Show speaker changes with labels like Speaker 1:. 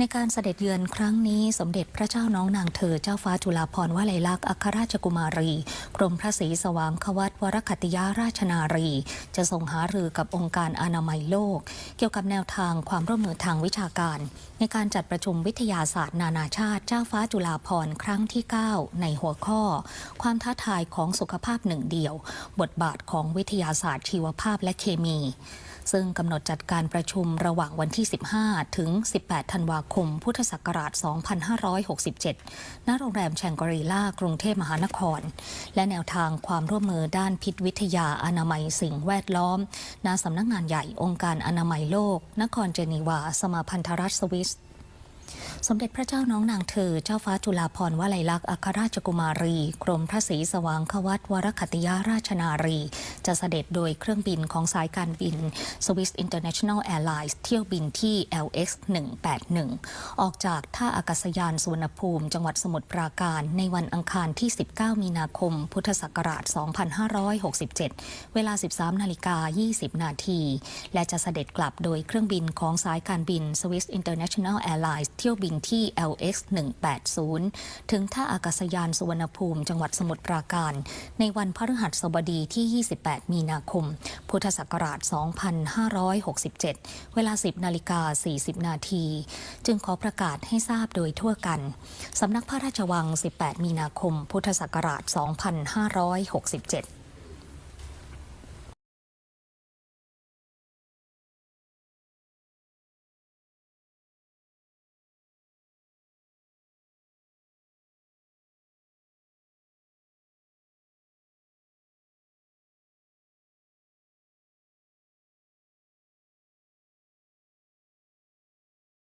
Speaker 1: ในการเสด็จเยือนครั้งนี้สมเด็จพระเจ้าน้องนางเธอเจ้าฟ้าจุฬาภรณ์วลัยลักษณ์อัครราชกุมารี กรมพระศรีสว่างควัตวรคัตติยาราชนารี จะทรงหารือกับองค์การอนามัยโลก เกี่ยวกับแนวทางความร่วมมือทางวิชาการ ในการจัดประชุมวิทยาศาสตร์นานาชาติ เจ้าฟ้าจุฬาภรณ์ครั้งที่ 9 ในหัวข้อ ความท้าทายของสุขภาพหนึ่งเดียว บทบาทของวิทยาศาสตร์ชีวภาพและเคมี ซึ่งกำหนดจัดการประชุมระหว่างวันที่ 15 ถึง 18 ธันวาคม พุทธศักราช 2567 ณ โรงแรมแชงกรีล่ากรุงเทพมหานคร และแนวทางความร่วมมือด้านพิษวิทยาอนามัยสิ่งแวดล้อม ณ สำนักงานใหญ่องค์การอนามัยโลก นครเจนีวา สมาพันธรัฐสวิส สมเด็จพระเจ้าน้องนางเธอ เจ้าฟ้าจุฬาภรณ์วลัยลักษณ์อัครราชกุมารี กรมพระศรีสว่างควัตวรคัตติยาราชนารี จะเสด็จโดยเครื่องบินของสายการบิน Swiss International Airlines เที่ยวบินที่ LX 181ออกจากท่าอากาศยานสุวรรณภูมิ จังหวัดสมุทรปราการ ในวันอังคารที่ 19 มีนาคม พุทธศักราช 2567 เวลา 13 นาฬิกา 20 นาที และจะเสด็จกลับโดยเครื่องบินของสายการบิน Swiss International Airlines เที่ยวบินที่ LX 180ถึงท่าอากาศยานสุวรรณภูมิ จังหวัดสมุทรปราการ ในวันพฤหัสบดีที่ 28 มีนาคม พุทธศักราช 2567 เวลา 10 นาฬิกา 40 นาที จึงขอประกาศให้ทราบโดยทั่วกันสำนักพระราชวัง 18 มีนาคม พุทธศักราช 2567